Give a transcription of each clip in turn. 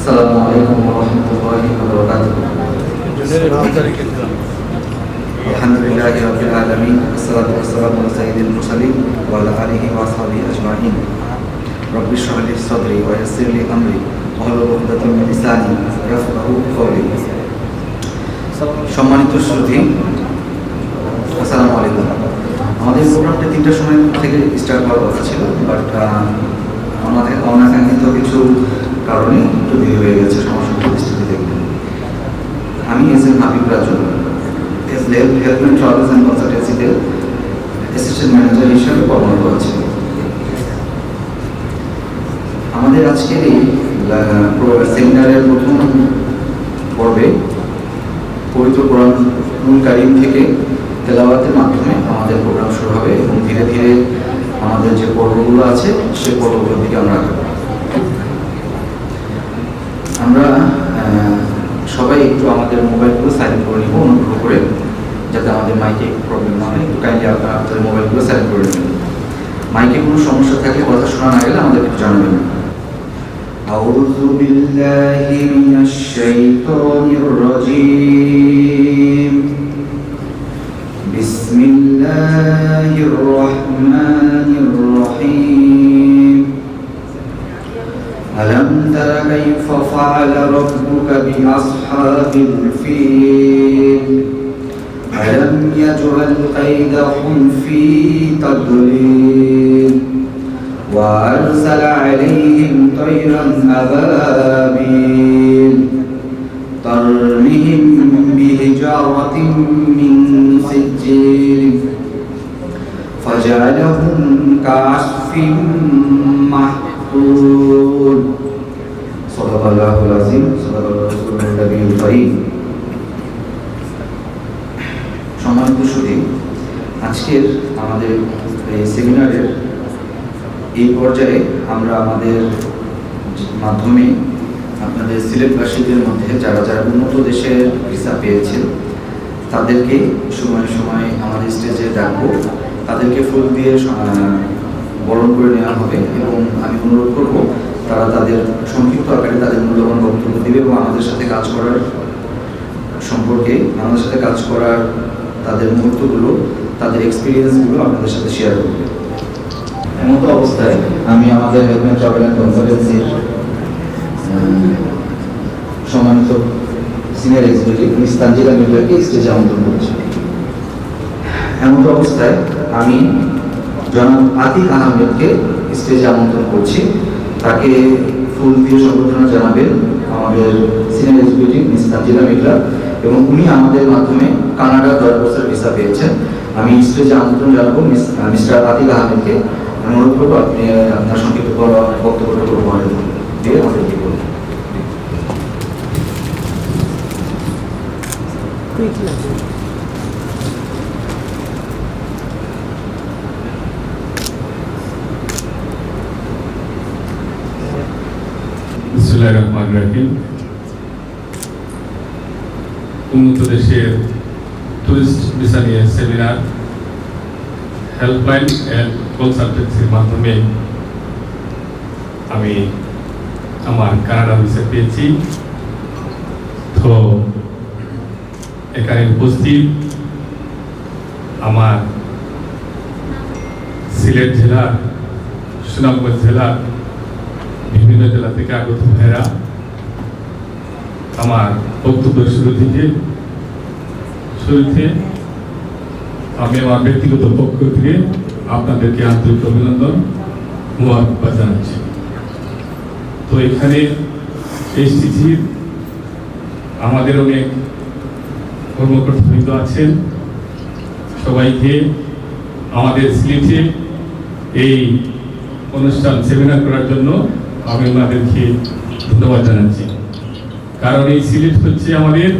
السلام عليكم ورحمة الله وبركاته الحمد لله رب العالمين والصلاة والسلام على سيد المرسلين وعلى آله وأصحابه أجمعين رب اشرح لي صدري ويسر لي أمري واحلل عقدة من لساني يفقهوا قولي সম্মানিত শ্রোতি আসসালামু আলাইকুম আমাদের প্রোগ্রামটা তিনটার সময় থেকে স্টার্ট হওয়ার কথা ছিল বাট আমাদের অনাকাঙ্ক্ষিত কিছু কারণে একটু দেরি হয়ে গেছে সমস্যা, পরিস্থিতি দেখবেন আমি S M Habib Raju S health and travels and কনসালটেন্সিতে assistant manager হিসাবে কর্মরত আছি। আমাদের আজকের এই সেমিনারের প্রথম পর্বে পবিত্র কোরআন কারিম থেকে তেলাওয়াতের মাধ্যমে আমাদের প্রোগ্রাম শুরু হবে এবং ধীরে ধীরে আমাদের যে পর্বগুলো আছে সেই পর্বগুলোর দিকে আমরা আহ, সবাই একটু আমাদের মোবাইলগুলো সাইলেন্ট করে নিব অনুগ্রহ করে যাতে আমাদের মাইকে প্রবলেম না হয় একটু কাইন্ডলি আপনারা আপনাদের মোবাইলগুলো সাইলেন্ট করে নেবেন মাইকে কোনো সমস্যা থাকলে কথা শোনা না গেলে আমাদের একটু জানাবেন أعوذ بالله من الشيطان الرجيم بسم الله الرحمن الرحيم ألم تر كيف فعل ربك بأصحاب الفيل؟ ألم يجعل كيدهم في تضليل؟ وأرسل عليهم طيرا أبابيل. ترمهم بحجارة من سجيل. فجعلهم كعصف صدق الله العظيم صدق الرسول النبي الكريم সম্মানিত সুদী আজকের আমাদের এই সেমিনারের এই পর্যায়ে আমরা আমাদের মাধ্যমে আপনাদের সিলেটবাসীদের মধ্যে যারা যারা উন্নত দেশের ভিসা পেয়েছেন তাদেরকে সময় সময় আমাদের স্টেজে ডাকবো তাদেরকে ফুল দিয়ে আহ, বরণ করে নেওয়া হবে এবং আমি অনুরোধ করব তারা তাদের সংক্ষিপ্ত আকারে তাদের মূল্যবান বক্তব্য দেবে এবং আমাদের সাথে কাজ করার সম্পর্কে, আমাদের সাথে কাজ করার তাদের মুহূর্তগুলো, তাদের এক্সপিরিয়েন্সগুলো আপনাদের সাথে শেয়ার করবে। এমতো অবস্থায় আমি আমাদের হেলমেট ট্রাভেল অ্যান্ড কনসালটেন্সির সম্মানিত সিনিয়র এক্সিকিউটিভ মিস তানজিলা মির্জাকে স্টেজে আমন্ত্রণ করছি। এমতো অবস্থায় আমি জনাব আতিক আহমেদকে স্টেজে আমন্ত্রণ করছি। তাকে ফুল দিয়ে সম্বর্ধনা জানাবেন আমাদের senior executive miss Tanzila Mirza এবং উনি আমাদের মাধ্যমে কানাডা দশ বছর ভিসা পেয়েছেন। আমি স্টেজে আমন্ত্রণ জানাব মিস মিস্টার আতিক আহমেদকে। অনুরোধ করব আপনি আপনার সংক্ষিপ্ত বক্তব্যটা উপহার দিয়ে আমাদের কি করবেন রহিম। উন্নত দেশের টুরিস্ট ভিসা নিয়ে সেমিনার হেল্পলাইন অ্যান্ড কনসালটেন্সির মাধ্যমে আমি আমার কানাডা ভিসা পেয়েছি। তো এখানে উপস্থিত আমার সিলেট জেলার সুনামগঞ্জ জেলার বিভিন্ন জেলা থেকে আগত ভাইরা আমার বক্তব্য শুরু থেকে শুরুতে আমি আমার ব্যক্তিগত পক্ষ থেকে আপনাদেরকে আন্তরিক অভিনন্দন, মোবারকবাদ জানাচ্ছি। তো এখানে এসটিজির আমাদের অনেক কর্মকর্তাবৃন্দ আছেন, সবাইকে আমাদের সিলেটে এই অনুষ্ঠান সেমিনার করার জন্য আমি ওনাদেরকে ধন্যবাদ জানাচ্ছি। কারণ এই সিলেট হচ্ছে আমাদের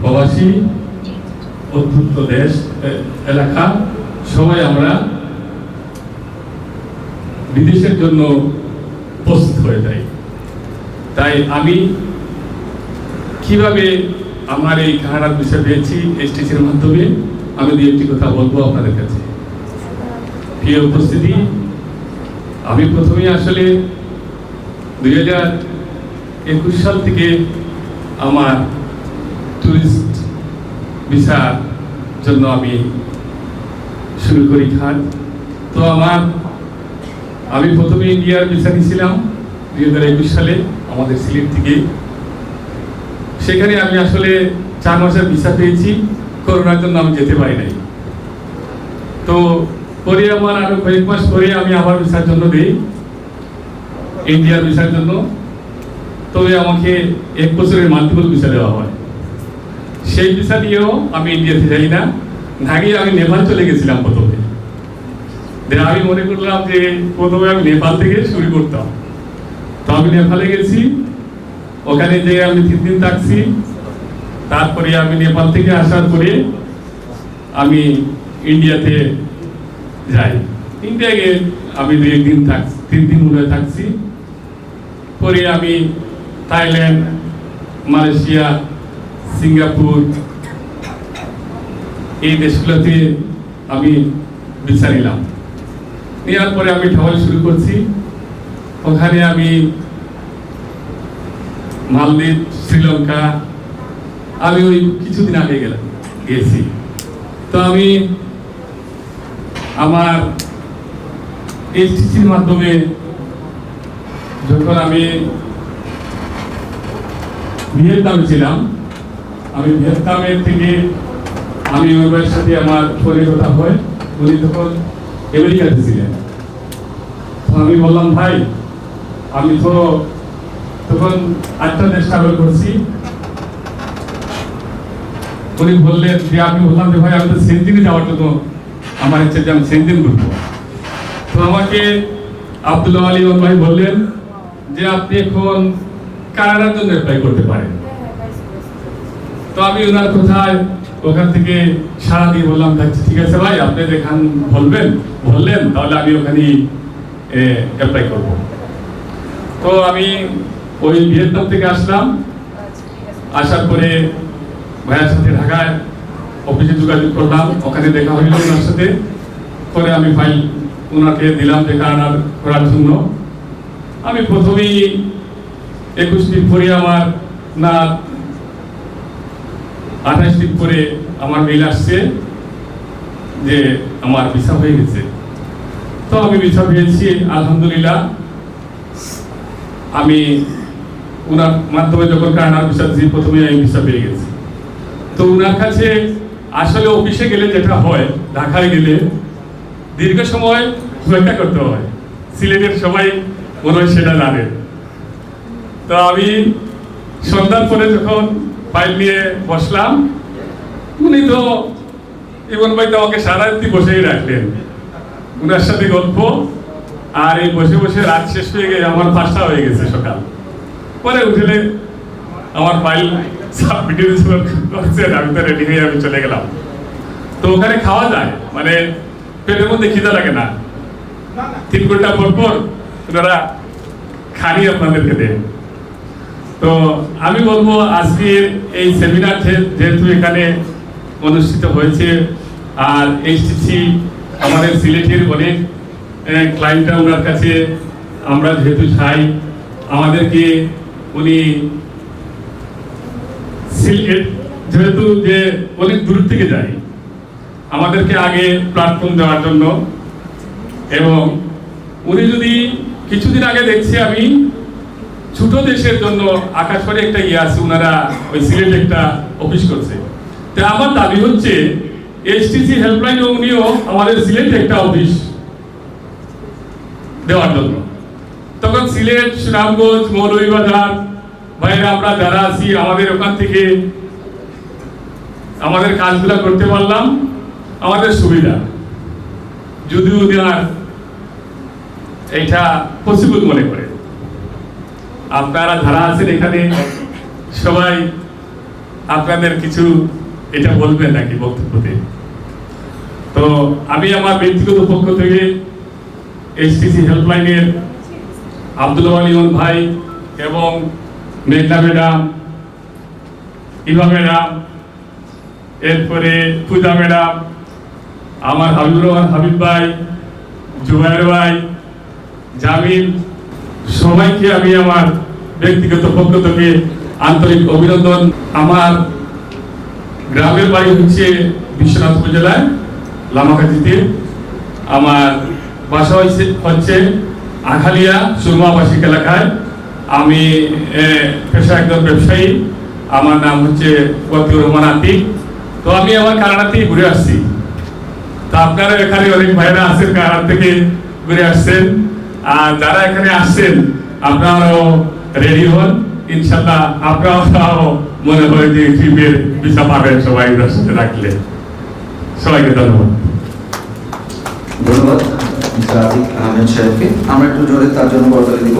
প্রবাসী, অত্যন্ত দেশ এলাকা। সবাই আমরা বিদেশের জন্য প্রস্তুত হয়ে যাই। তাই আমি কীভাবে আমার এই কানাডার বিষয় পেয়েছি এসটিসির মাধ্যমে, আমি দু একটি কথা বলব আপনাদের কাছে। প্রিয় উপস্থিতি, আমি প্রথমে আসলে দুই হাজার একুশ সাল থেকে আমার টুরিস্ট ভিসার জন্য আমি শুরু করি খাত তো আমার, আমি প্রথমে ইন্ডিয়ার ভিসা নিয়েছিলাম দুই হাজার একুশ সালে আমাদের সিলেট থেকে। সেখানে আমি আসলে চার মাসের ভিসা পেয়েছি, করোনার জন্য আমি যেতে পারি নাই। তো পরে আমার আরও কয়েক মাস পরে আমি আবার ভিসার জন্য দিই। ইন্ডিয়ার ভিসার জন্য, তবে আমাকে এক বছরের মাল্টিপল ভিসা দেওয়া হয়। সেই ভিসা নিয়েও আমি ইন্ডিয়াতে যাই না। আগে আমি নেপাল চলে গেছিলাম প্রথমে। আমি মনে করলাম যে, প্রথমে আমি নেপাল থেকে শুরু করতাম। তো আমি নেপালে গেছি। ওখানে যে আমি তিন দিন থাকছি। তারপরে আমি নেপাল থেকে আসার পরে আমি ইন্ডিয়াতে যাই। ইন্ডিয়া গিয়ে আমি দু একদিন থাক, তিন দিন মনে হয় থাকছি। পরে আমি থাইল্যান্ড, মালয়েশিয়া, সিঙ্গাপুর, এই দেশগুলোতে আমি ভিসা নিলাম। নেওয়ার পরে আমি ট্রাভেল শুরু করছি। ওখানে আমি মালদ্বীপ, শ্রীলঙ্কা, আমি ওই কিছুদিন আগে গেলাম গেছি। তো আমি আমার এইচটিসির মাধ্যমে যখন আমি ভিয়েতনামে ছিলাম, আমি ভিয়েতনামের থেকে আমি ভাইয়ের সাথে আমার ফোনে কথা হয়। উনি তখন আমেরিকাতে ছিলেন। আমি বললাম, ভাই, আমি তো তখন আটটা দেশ ট্রাভেল করছি। উনি বললেন, যে আমি বললাম যে, ভাই, আমি তো সেন্দিনে যাওয়ার জন্য আমার ইচ্ছে যে আমি সেন্দিন ঘুরবো। তো আমাকে আব্দুল্লাহ আলী ওর ভাই বললেন যে আপনি এখন কানাডার জন্য অ্যাপ্লাই করতে পারেন। তো আমি ওনার কোথায় ওখান থেকে সারা দিয়ে বললাম যাচ্ছি ঠিক আছে ভাই, আপনি যেখান বলবেন, বললেন, তাহলে আমি ওখানে অ্যাপ্লাই করব। তো আমি ওই ভিয়েতনাম থেকে আসলাম। আসার পরে ভাইয়ার সাথে ঢাকায় অফিসে যোগাযোগ করলাম। ওখানে দেখা হইল ওনার সাথে। পরে আমি ফাইল ওনাকে দিলাম যে কানাডার করার জন্য। আমি প্রথমেই একুশ দিন পরে আমার না, আঠাশ দিন পরে আমার মেল আসছে যে আমার ভিসা হয়ে গেছে। তো আমি ভিসা পেয়েছি, আলহামদুলিল্লাহ। আমি ওনার মাধ্যমে যখন কানাডার ভিসা দিয়েছি প্রথমে আমি ভিসা পেয়ে গেছি। তো ওনার কাছে আসলে অফিসে গেলে যেটা হয়, ঢাকায় গেলে দীর্ঘ সময় অপেক্ষা করতে হয়। সিলেটের সবাই হয় সেটা জানে তো আমি সন্ধ্যার পরে যখন ফাইল নিয়ে বসলাম, উনি তো ইমন ভাই তো আমাকে সারা রাত্রি বসেই রাখলেন। উনার সাথে গল্প, আর এই বসে বসে রাত শেষ হয়ে গেছে আমার পাঁচটা হয়ে গেছে সকাল। পরে উঠলে আমার ফাইল করছেন আমি তো রেডি হয়ে আমি চলে গেলাম। তো ওখানে খাওয়া যায় মানে পেটের মধ্যে খিদা লাগে না। তিন ঘণ্টা পর পর ওনারা খানি আপনাদেরকে দেন। তো আমি বলব, আজকের এই সেমিনার যেহেতু এখানে অনুষ্ঠিত হয়েছে, আর এইচটিসি আমাদের সিলেটের অনেক ক্লায়েন্টরা ওনার কাছে আমরা যেহেতু চাই, আমাদেরকে উনি সিলেট যেহেতু যে অনেক দূর থেকে যায়, আমাদেরকে আগে প্ল্যাটফর্ম দেওয়ার জন্য এবং উনি যদি কিছুদিন আগে দেখছি আমি ছোট দেশের জন্য আকাশবাণী একটা ইয়ে আছে ওনারা ওই সিলেটে একটা অফিস করছে। তা আমার দাবি হচ্ছে এসটিসি হেল্পলাইন উনিও আমাদের সিলেটে একটা অফিস দেওয়ার জন্য। তখন সিলেট, সুনামগঞ্জ, মৌলভীবাজার, ভাইরা আমরা যারা আছি, আমাদের ওখান থেকে আমাদের কাজগুলো করতে পারলাম, আমাদের সুবিধা। যদিও ওনার এটা পসিবল মনে করে। আপনারা যারা আছেন এখানে, সবাই আপনাদের কিছু এটা বলবেন নাকি বক্তব্যতে? তো আমি আমার ব্যক্তিগত পক্ষ থেকে এইচটিসি হেল্পলাইনের আব্দুল আলিমন ভাই এবং মেঘনা ম্যাডাম, ইভা ম্যাডাম, এরপরে পূজা ম্যাডাম, আমার হাবিবুর রহমান হাবিব ভাই জুবাইর ভাই জামিল, সবাইকে আমি আমার ব্যক্তিগত পক্ষ থেকে আন্তরিক অভিনন্দন। আমার গ্রামের বাড়ি হচ্ছে বিশ্বনাথ উপজেলায় লামাকাজিতে আমার বাসা হচ্ছে হচ্ছে আখালিয়া সুরমাবাসিক এলাকায়। আমি পেশা একজন ব্যবসায়ী। আমার নাম হচ্ছে ওয়াকিউর রহমান আতিক। তো আমি আমার কানাডা থেকে ঘুরে আসছি। তো আপনারা এখানে অনেক ভাইরা আছেন কানাডা থেকে ঘুরে আসছেন। আর যারা এখানে আসছেন, আপনারাও রেডি হন। ইনশাল্লাহ আপনারাও মনে হয় যে ট্রিপের ভিসা পাবেন সবাই সাথে রাখলে সবাইকে ধন্যবাদ। ধন্যবাদ আমরা একটু জোরে তার জন্য বদলে দিব।